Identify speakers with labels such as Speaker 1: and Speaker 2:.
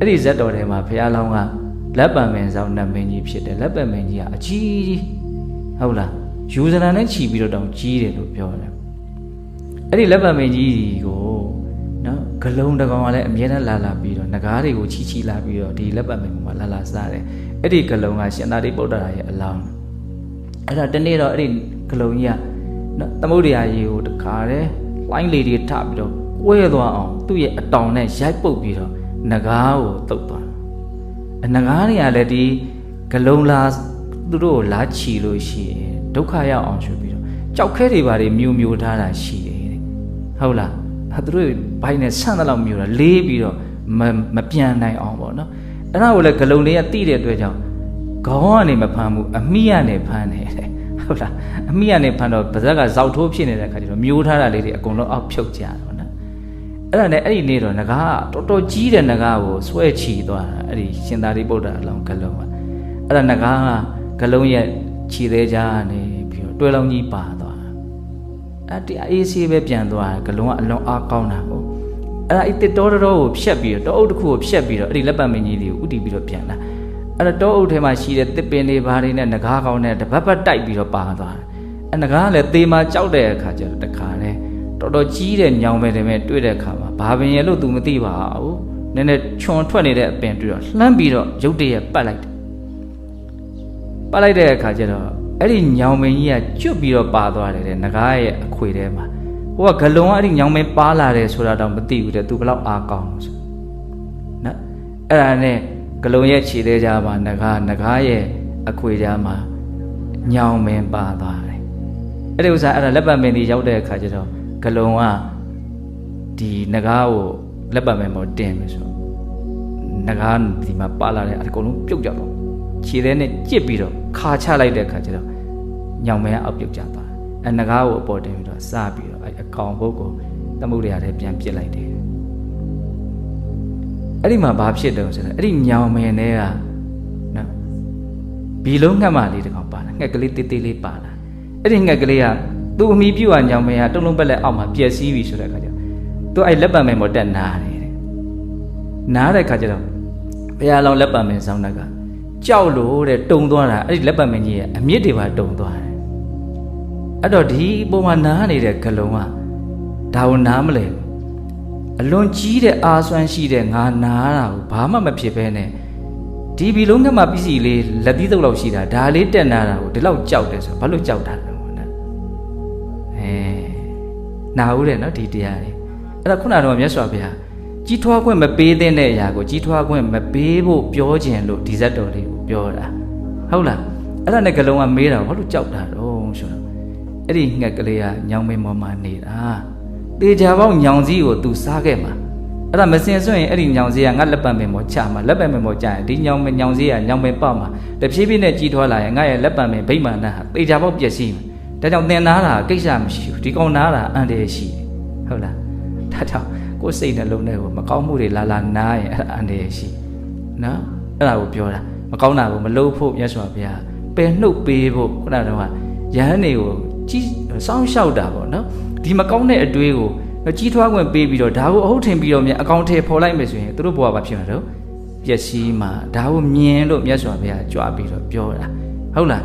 Speaker 1: အဲ့ဒီဇက်တော်ထဲမှာဘုရားလောင်းကလက်ပံမင်းဆောင်နတ်မင်းကြီးဖြစ်တယ်လက်ပံမင်းကြီးကအကြီးကြီးဟုတ်လားယူဇနာနဲ့ခြီးပြီးတော့တောင်ကြီးတယ်လို့ပြောတယ်အဲ့ဒီလက်ပံမင်းကြီးကိုနော်ဂလုံးတကောင်ကလည်းအမြဲတမ်းလာလာပြီးတော့ငကားတွေကိုချီချီလာပြီးတော့ဒီလက်ပံမင်းမှာလာလာစားတယ်အဲ့ဒီဂလုံးကရှင်သာရိပုတ္တရာရဲ့အလောင်းအဲ့ဒါတနေ့တော့အဲ့ဒီဂလုံးကြီးကနော်သမုဒ္ဒရာကြီးကိုတခါတည်းလိုင်းလေတွေထပြီးတော့ကွဲသွားအောင်သူ့ရဲ့အတောင်နဲ့ရိုက်ပုတ်ပြီးတော့ ငကားကိုတုတ်သွားတယ်အငကားတွေကလည်းဒီဂလုံးလားသူတို့ကိုလာချီလို့ရှိရင်ဒုက္ခရောက်အောင်ဆိုပြီးတော့ကြောက်ခဲတွေပါတွေမြူမြူထားတာရှိတယ်တဲ့ဟုတ်လားအဲသူတို့ဘိုင်းနဲ့ဆန့်တဲ့လောက်မြူတာလေးပြီးတော့မမပြန်နိုင်အောင်ပေါ့နော်အဲ့ဒါကိုလည်းဂလုံးလေးကတိတဲ့အတွက်ကြောင့်ခေါင်းကနေမဖမ်းဘူးအမိကနေဖမ်းတယ်တဲ့ဟုတ်လားအမိကနေဖမ်းတော့ပါဇက်ကဇောက်ထိုးဖြစ်နေတဲ့ခါကျတော့မျိုးထားတာလေးတွေအကုန်လုံးအောက်ဖြုတ်ကြတော့နော် အဲ့ဒါနဲ့အဲ့ဒီနေ့တော့ငကားကတော်တော်ကြီးတဲ့ငကားကိုဆွဲချီသွားတာအဲ့ဒီရှင်သာရိပုတ္တရာအလောင်းဂလုံးကအဲ့ဒါငကားကဂလုံးရဲ့ခြေသေးကြားကနေပြီးတော့တွဲလောင်းကြီးပါသွားတာအဲ့တရားအေးဆေးပဲပြန်သွားတယ်ဂလုံးကအလွန်အားကောင်းတာဟုတ်အဲ့ဒါအဲ့တစ်တော်တော်ကိုဖြတ်ပြီးတော့တောအုပ်တစ်ခုကိုဖြတ်ပြီးတော့အဲ့ဒီလက်ပတ်မင်းကြီးတွေကိုဥတီပြီးတော့ပြန်လာအဲ့တော့တောအုပ်ထဲမှာရှိတဲ့တစ်ပင်တွေဘာတွေနဲ့ငကားကောင်းနဲ့တပတ်ပတ်တိုက်ပြီးတော့ပါသွားတယ်အဲ့ငကားကလည်းသေမာကြောက်တဲ့အခါကျတော့တခါလေ တော်တော်ကြီးတဲ့ညောင်ပဲတည်းမဲ့တွေ့တဲ့အခါမှာဘာပင်ရဲ့လို့ तू မသိပါဘူးနည်းနည်းခြုံထွက်နေတဲ့အပင်တွေ့တော့လှမ်းပြီးတော့ရုတ်တရက်ပတ်လိုက်တယ်ပတ်လိုက်တဲ့အခါကျတော့အဲ့ဒီညောင်မင်းကြီးကကျွတ်ပြီးတော့ပါသွားတယ်တဲ့ငကားရဲ့အခွေထဲမှာဟိုကဂလုံကအဲ့ဒီညောင်မင်းပါလာတယ်ဆိုတာတော့မသိဘူးတဲ့ तू ဘလောက်အားကောင်းလို့ဆိုနော်အဲ့ဒါနဲ့ဂလုံရဲ့ခြေသေးကြမှာငကားငကားရဲ့အခွေကြားမှာညောင်မင်းပါသွားတယ်အဲ့ဒီဥစ္စာအဲ့ဒါလက်ပတ်မင်းကြီးရောက်တဲ့အခါကျတော့ ဂလုံကဒီငကားကိုလက်ပတ်မင်းပေါ်တင်ပြီဆိုတော့ငကားဒီမှာပါလာတဲ့အကုန်လုံးပြုတ်ကြတော့ခြေသေးနဲ့ကြစ်ပြီးတော့ခါချလိုက်တဲ့အခါကျတော့ညောင်မင်းကအောက်ပြုတ်ကြသွားတယ်အဲငကားကိုအပေါ်တင်ပြီးတော့စပြီးတော့အဲအကောင်ဘုတ်ကိုသမုဒ္ဒရာထဲပြန်ပစ်လိုက်တယ်အဲ့ဒီမှာဘာဖြစ်တယ်ဆိုတော့အဲ့ဒီညောင်မင်းတွေကနော်ဘီလုံးငှက်မလေးတစ်ကောင်ပါလာငှက်ကလေးတေးသေးလေးပါလာအဲ့ဒီငှက်ကလေးက သူ့အမိပြုတ်အောင်ညောင်မင်းကတုံးလုံးပက်လက်အောက်မှာပျက်စီးပြီဆိုတဲ့အခါကျတော့သူအဲ့လက်ပံမင်းပေါ်တက်နာတယ်တဲ့နားတဲ့အခါကျတော့ဘုရားလောင်းလက်ပံမင်းဆောင်းတက်ကကြောက်လို့တဲ့တုံသွားတာအဲ့ဒီလက်ပံမင်းကြီးရဲ့အမြင့်တွေပါတုံသွားတယ်အဲ့တော့ဒီပုံမှာနားနေတဲ့ဂလုံးကဒါကိုနားမလဲဘူးအလွန်ကြီးတဲ့အာဆွမ်းရှိတဲ့ငါနားတာကိုဘာမှမဖြစ်ဘဲနဲ့ဒီဘီလုံးကမှပစ္စည်းလေးလက်သီးတုပ်လောက်ရှိတာဒါလေးတက်နာတာကိုဒီလောက်ကြောက်တယ်ဆိုတော့ဘာလို့ကြောက်တာလဲ နာဦးတယ်နော်ဒီတရားလေးအဲ့ဒါခုနကတော့မြတ်စွာဘုရားကြီးထွားခွင့်မပေးတဲ့အရာကိုကြီးထွားခွင့်မပေးဖို့ပြောခြင်းလို့ဒီဇတ်တော်လေးကိုပြောတာဟုတ်လားအဲ့ဒါနဲ့ကလုံးကမေးတာဘာလို့ကြောက်တာတော့ဆိုတော့အဲ့ဒီငှက်ကလေးကညောင်မင်းပေါ်မှာနေတာတေချာပေါင်းညောင်စည်းကို तू စားခဲ့မှာအဲ့ဒါမစင်စွန့်ရင်အဲ့ဒီညောင်စည်းကငါလက်ပတ်မင်ပေါ်ချမှာလက်ပတ်မင်ပေါ်ချရင်ဒီညောင်မင်ညောင်စည်းကညောင်မင်ပေါက်မှာတဖြည်းဖြည်းနဲ့ကြီးထွားလာရင်ငါရဲ့လက်ပတ်မင်ဗိမာန်ဟာတေချာပေါက်ပျက်စီးမှာ ဒါကြောင့်သင်နာတာကိစ္စမရှိဘူးဒီကောင်နာတာအန်တရာယ်ရှိတယ်ဟုတ်လားဒါကြောင့်ကိုယ်စိတ်နှလုံးထဲကိုမကောင်းမှုတွေလာလာနားရင်အဲ့ဒါအန်တရာယ်ရှိနော်အဲ့ဒါကိုပြောတာမကောင်းတာကိုမလုပ်ဖို့မြတ်စွာဘုရားပယ်နှုတ်ပေးဖို့ခုနကတော့ရဟန်းတွေကိုကြီးစောင်းလျှောက်တာပေါ့နော်ဒီမကောင်းတဲ့အတွေးကိုကြီးထွားခွင့်ပေးပြီးတော့ဒါကိုအဟုတ်ထင်ပြီးတော့မြန်အကောင့်ထဲပေါ်လိုက်မယ်ဆိုရင်သူတို့ဘဝဘာဖြစ်မှာတော့ပျက်စီးမှာဒါကိုမြင်လို့မြတ်စွာဘုရားကြွားပြီးတော့ပြောတာဟုတ်လား